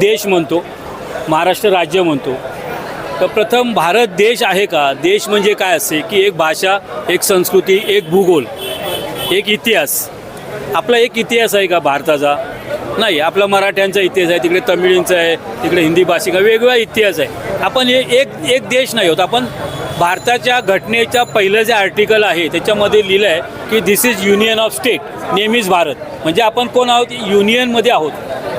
देश म्हणतो महाराष्ट्र राज्य म्हणतो. तर प्रथम भारत देश आहे का? देश म्हणजे काय असते की एक भाषा एक संस्कृती एक भूगोल एक इतिहास. आपला एक इतिहास आहे का भारताचा? नाही आपला मराठ्यांचा इतिहास आहे तिकडे तमिळींचा आहे तिकडे हिंदी भाषिक आहे वेगवेगळा इतिहास आहे. आपण हे एक एक देश नाही होत. आपण भारताच्या घटनेच्या पहिलं जे आर्टिकल आहे त्याच्यामध्ये लिहिलं आहे की this is union of state नेहमीच भारत. म्हणजे आपण कोण आहोत? युनियनमध्ये आहोत.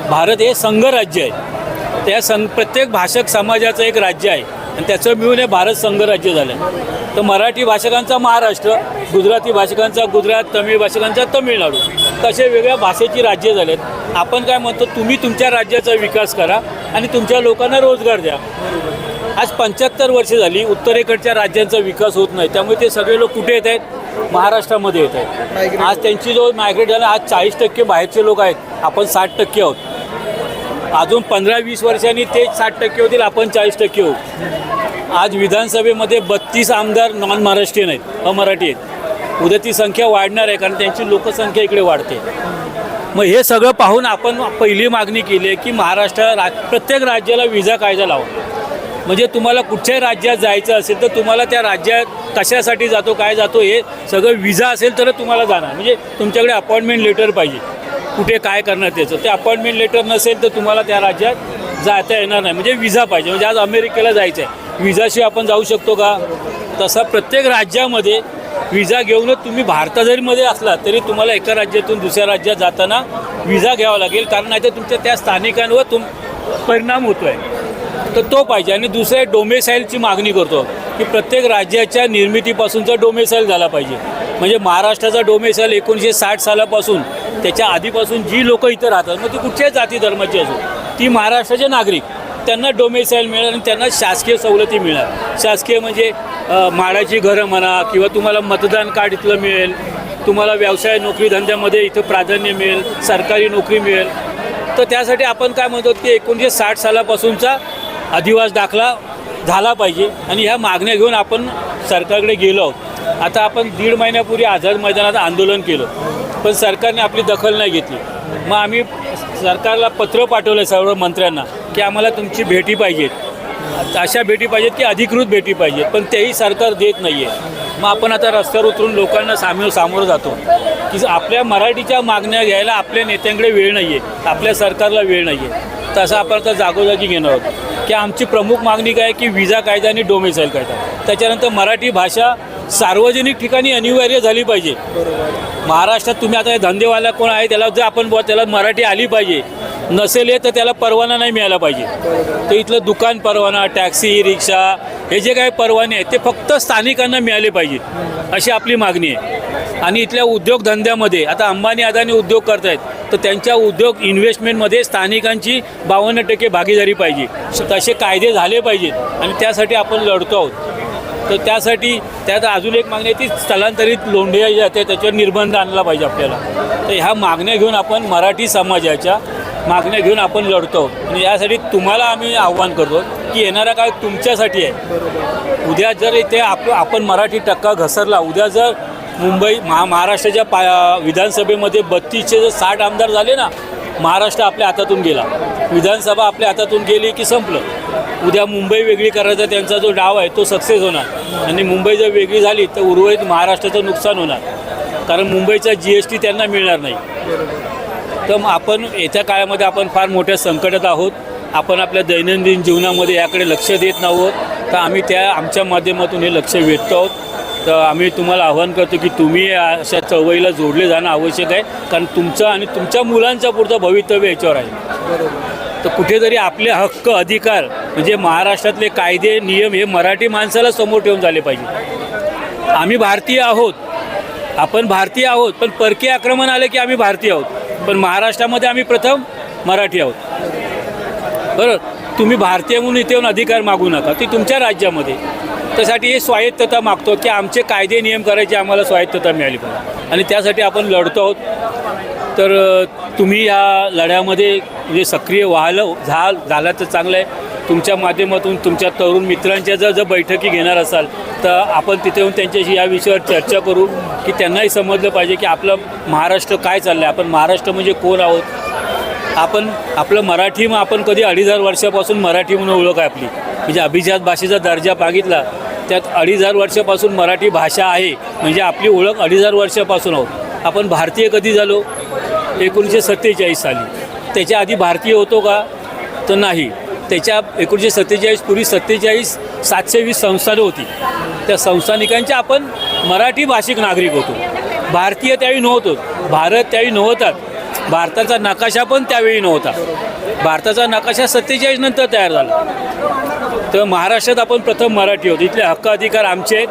भारत हे संघराज्य आहे. त्या सं प्रत्येक भाषक समाजाचं एक राज्य आहे. आणि त्याचं मिळून हे भारत संघराज्य झालं. आहे तर मराठी भाषकांचा महाराष्ट्र गुजराती भाषकांचा गुजरात तमिळ भाषकांचा तमिळनाडू तसे वेगळ्या भाषेची राज्य झालेत. आपण काय म्हणतो तुम्ही तुमच्या राज्याचा विकास करा आणि तुमच्या लोकांना रोजगार द्या. आज पंच्याहत्तर वर्षे झाली उत्तरेकडच्या राज्यांचा विकास होत नाही. त्यामुळे ते सगळे लोक कुठे येत आहेत? महाराष्ट्रामध्ये येत आहेत. आज त्यांची जो मायग्रेट झाला आज चाळीस टक्के बाहेरचे लोक आहेत. आपण साठ टक्के आहोत. अजून पंधरा वीस वर्षांनी ते साठ टक्के होतील आपण चाळीस टक्के होऊ. आज विधानसभेमध्ये बत्तीस आमदार नॉन महाराष्ट्रीयन आहेत अमराठी आहेत. उद्या ती संख्या वाढणार आहे कारण त्यांची लोकसंख्या इकडे वाढते. मग हे सगळं पाहून आपण पहिली मागणी केली आहे की महाराष्ट्र रा प्रत्येक राज्याला विजा कायदा लावा. म्हणजे तुम्हाला कुठच्याही राज्यात जायचं असेल तर तुम्हाला त्या राज्यात कशासाठी जातो काय जातो हे सगळं विजा असेल तर तुम्हाला जाणार. म्हणजे तुमच्याकडे अपॉइंटमेंट लेटर पाहिजे. कुठे काय करणार त्याचं. ते अपॉइंटमेंट लेटर नसेल तर तुम्हाला त्या राज्यात जाता येणार नाही. म्हणजे विजा पाहिजे. म्हणजे आज अमेरिकेला जायचं आहे विजाशिवाय आपण जाऊ शकतो का? तसा प्रत्येक राज्यामध्ये विजा घेऊनच तुम्ही भारता जरी मध्ये असला तरी तुम्हाला एका राज्यातून दुसऱ्या राज्यात जाताना विजा घ्यावा लागेल. कारण नाही तर तुमच्या त्या स्थानिकांवर तुम परिणाम होतो आहे तर तो पाहिजे. आणि दुसरं डोमेसाईलची मागणी करतो. की प्रत्येक राज्याच्या निर्मितीपासूनचा डोमेसाईल झाला पाहिजे. म्हणजे महाराष्ट्राचा डोमेसाईल एकोणीसशे साठ सालापासून त्याच्या आधीपासून जी लोकं इथं राहतात मग ती कुठच्याही जाती धर्माची असो ती महाराष्ट्राचे नागरिक त्यांना डोमेसाईल मिळेल आणि त्यांना शासकीय सवलती मिळणार शासकीय म्हणजे अ, माडाची घरं म्हणा किंवा तुम्हाला मतदान कार्ड इथलं मिळेल तुम्हाला व्यवसाय नोकरी धंद्यामध्ये इथं प्राधान्य मिळेल सरकारी नोकरी मिळेल. तर त्यासाठी आपण काय म्हणतो की एकोणीसशे साठ सालापासूनचा अधिवास दाखला झाला पाहिजे आणि ह्या मागण्या घेऊन आपण सरकारकडे गेलो आहोत. आता आपण दीड महिन्यापूर्वी आझाद मैदानात आंदोलन केलं पण सरकारने आपली दखल नाही घेतली. मग आम्ही सरकारला पत्र पाठवलं सर्व मंत्र्यांना की आम्हाला तुमची भेटी पाहिजेत. अशा भेटी पाहिजेत की अधिकृत भेटी पाहिजेत पण तेही सरकार देत नाही आहे मग आपण आता रस्त्यावर उतरून लोकांना सामील सामोरं जातो की आपल्या मराठीच्या मागण्या घ्यायला आपल्या नेत्यांकडे वेळ नाही आहे आपल्या सरकारला वेळ नाही आहे तसं आपण आता जागोजागी घेणार आहोत. की आमची प्रमुख मागणी काय आहे की विजा कायदा आणि डोमेसाईल कायदा. त्याच्यानंतर मराठी भाषा सार्वजनिक ठिकाणी अनिवार्य झाली पाहिजे. महाराष्ट्रात तुम्ही आता हे धंदेवाला कोण आहे त्याला जर आपण त्याला मराठी आली पाहिजे नसेल तर त्याला परवाना नाही मिळाला पाहिजे. तर इथलं दुकान परवाना टॅक्सी रिक्षा हे जे काही परवाने आहेत ते फक्त स्थानिकांना मिळाले पाहिजेत अशी आपली मागणी आहे. आणि इथल्या उद्योगधंद्यामध्ये आता अंबानी अदानी उद्योग करत आहेत तर त्यांच्या उद्योग इन्व्हेस्टमेंटमध्ये स्थानिकांची बावन्न टक्के भागीदारी पाहिजे. तसे कायदे झाले पाहिजेत आणि त्यासाठी आपण लढतो आहोत. तर त्यासाठी त्यात अजून एक मागणी आहे ती स्थलांतरित लोंढे जे आहे त्याच्यावर निर्बंध आणला पाहिजे आपल्याला. तर ह्या मागण्या घेऊन आपण मराठी समाजाच्या मागण्या घेऊन आपण लढतो. आणि यासाठी तुम्हाला आम्ही आव्हान करतो की येणारा काळ तुमच्यासाठी आहे. उद्या जर इथे आप आपण मराठी टक्का घसरला उद्या जर मुंबई महा महाराष्ट्राच्या पा विधानसभेमध्ये बत्तीसचे जर साठ आमदार झाले ना महाराष्ट्र आपल्या हातातून गेला. विधानसभा आपल्या हातातून गेली की संपलं. उद्या मुंबई वेगळी करायचा त्यांचा जो डाव आहे तो सक्सेस होणार. आणि मुंबई जर वेगळी झाली तर उर्वरित महाराष्ट्राचं नुकसान होणार. कारण मुंबईचा जी एस टी त्यांना मिळणार नाही. तर आपण येत्या काळामध्ये आपण फार मोठ्या संकटात आहोत. आपण आपल्या दैनंदिन जीवनामध्ये याकडे लक्ष देत नाहोत. तर आम्ही त्या आमच्या माध्यमातून हे लक्ष वेधतो आहोत. तर आम्ही तुम्हाला आवाहन करतो की तुम्ही अशा चळवळीला जोडले जाणं आवश्यक आहे. कारण तुमचं आणि तुमच्या मुलांचा पुढचं भवितव्य याच्यावर आहे. तर कुठेतरी आपले हक्क अधिकार म्हणजे महाराष्ट्रातले कायदे नियम हे मराठी माणसाला समोर ठेवून झाले पाहिजे. आम्ही भारतीय आहोत. आपण भारतीय आहोत पण परकीय आक्रमण आले की आम्ही भारतीय आहोत. पण महाराष्ट्रामध्ये आम्ही प्रथम मराठी आहोत. बरं तुम्ही भारतीय म्हणून इथे येऊन अधिकार मागू नका. ती तुमच्या राज्यामध्ये. त्यासाठी हे स्वायत्तता मागतो की आमचे कायदे नियम करायची आम्हाला स्वायत्तता मिळाली पाहिजे. आणि त्यासाठी आपण लढतो आहोत. तर तुम्ही या लढ्यामध्ये म्हणजे सक्रिय व्हायला झा झाला तर चांगलं आहे. तुमच्या माध्यमातून तुमच्या तरुण मित्रांच्या जर जर बैठकी घेणार असाल तर आपण तिथे येऊन त्यांच्याशी या विषयावर चर्चा करू की त्यांनाही समजलं पाहिजे की आपलं महाराष्ट्र काय चाललं आहे आपण महाराष्ट्र म्हणजे कोण आहोत? आपण आपलं मराठी मग आपण कधी अडीच हजार वर्षापासून मराठी म्हणून ओळख आहे आपली. म्हणजे अभिजात भाषेचा दर्जा मागितला त्यात अडीच हजार वर्षापासून मराठी भाषा आहे. म्हणजे आपली ओळख अडीच हजार वर्षापासून आहोत. आपण भारतीय कधी झालो? एकोणीसशे सत्तेचाळीस साली. त्याच्या आधी भारतीय होतो का? तर नाही. त्याच्या एकोणीसशे सत्तेचाळीस पूर्वी सत्तेचाळीस सातशे वीस संस्थानं होती. त्या संस्थानिकांच्या आपण मराठी भाषिक नागरिक होतो. भारतीय त्यावेळी नव्हतो. भारत त्यावेळी नव्हतात भारताचा नकाशा पण त्यावेळी नव्हता. भारताचा नकाशा सत्तेचाळीस नंतर तयार झाला. तर महाराष्ट्रात आपण प्रथम मराठी होतो. इथले हक्क अधिकार आमचे आहेत.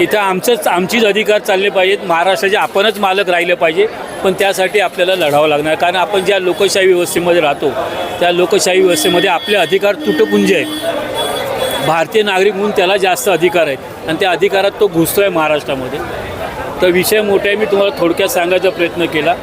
इथं आमचंच आमचीच अधिकार चालले पाहिजेत. महाराष्ट्राचे आपणच मालक राहिले पाहिजे. पण त्यासाठी आपल्याला लढावं लागणार. कारण आपण ज्या लोकशाही व्यवस्थेमध्ये राहतो त्या लोकशाही व्यवस्थेमध्ये आपले अधिकार तुटपुंजे आहेत. भारतीय नागरिक म्हणून त्याला जास्त अधिकार आहेत. आणि त्या अधिकारात तो घुसतो आहे महाराष्ट्रामध्ये. तर विषय मोठा आहे. मी तुम्हाला थोडक्यात सांगायचा प्रयत्न केला.